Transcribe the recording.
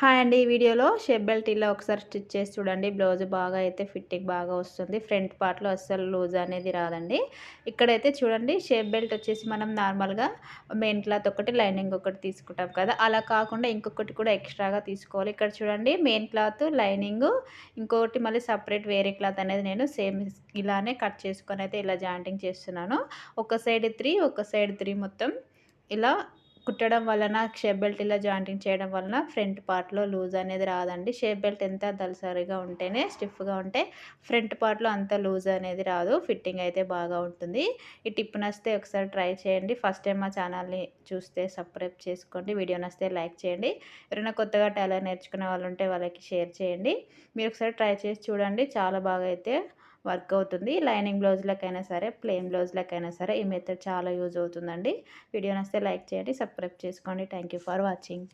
Hi అండి. ఈ వీడియోలో షేప్ బెల్ట్ ఇలా ఒకసారి స్టిచ్ చేసి చూడండి. బ్లౌజ్ బాగా అయితే ఫిట్టింగ్ బాగా వస్తుంది. ఫ్రంట్ పార్ట్లో అస్సలు లూజ్ అనేది రాదండి. ఇక్కడైతే చూడండి షేప్ బెల్ట్ వచ్చేసి మనం నార్మల్గా మెయిన్ క్లాత్ ఒకటి లైనింగ్ ఒకటి తీసుకుంటాం కదా. అలా కాకుండా ఇంకొకటి కూడా ఎక్స్ట్రాగా తీసుకోవాలి. ఇక్కడ చూడండి మెయిన్ క్లాత్ లైనింగ్ ఇంకొకటి మళ్ళీ సపరేట్ వేరే క్లాత్ అనేది నేను సేమ్ ఇలానే కట్ చేసుకొని అయితే ఇలా జాయింటింగ్ చేస్తున్నాను. ఒక సైడ్ త్రీ ఒక సైడ్ త్రీ మొత్తం ఇలా కుట్టడం వలన షేప్ బెల్ట్ ఇలా జాయింటింగ్ చేయడం వలన ఫ్రంట్ పార్ట్లో లూజ్ అనేది రాదండి. షేప్ బెల్ట్ ఎంత దలసరిగా ఉంటేనే స్టిఫ్గా ఉంటే ఫ్రంట్ పార్ట్లో అంత లూజ్ అనేది రాదు. ఫిట్టింగ్ అయితే బాగా ఉంటుంది. ఈ టిప్ నచ్చితే ఒకసారి ట్రై చేయండి. ఫస్ట్ టైం మా ఛానల్ని చూస్తే సబ్స్క్రైబ్ చేసుకోండి. వీడియో నచ్చితే లైక్ చేయండి. ఎవరైనా కొత్తగా టైలర్ నేర్చుకునే వాళ్ళు ఉంటే వాళ్ళకి షేర్ చేయండి. మీరు ఒకసారి ట్రై చేసి చూడండి. చాలా బాగా అయితే వర్క్ అవుతుంది. లైనింగ్ బ్లౌజ్లకైనా సరే ప్లెయిన్ బ్లౌజ్లకైనా సరే ఈ మెథడ్ చాలా యూజ్ అవుతుందండి. వీడియో నస్తే లైక్ చేయండి సబ్స్క్రైబ్ చేసుకోండి. Thank for watching.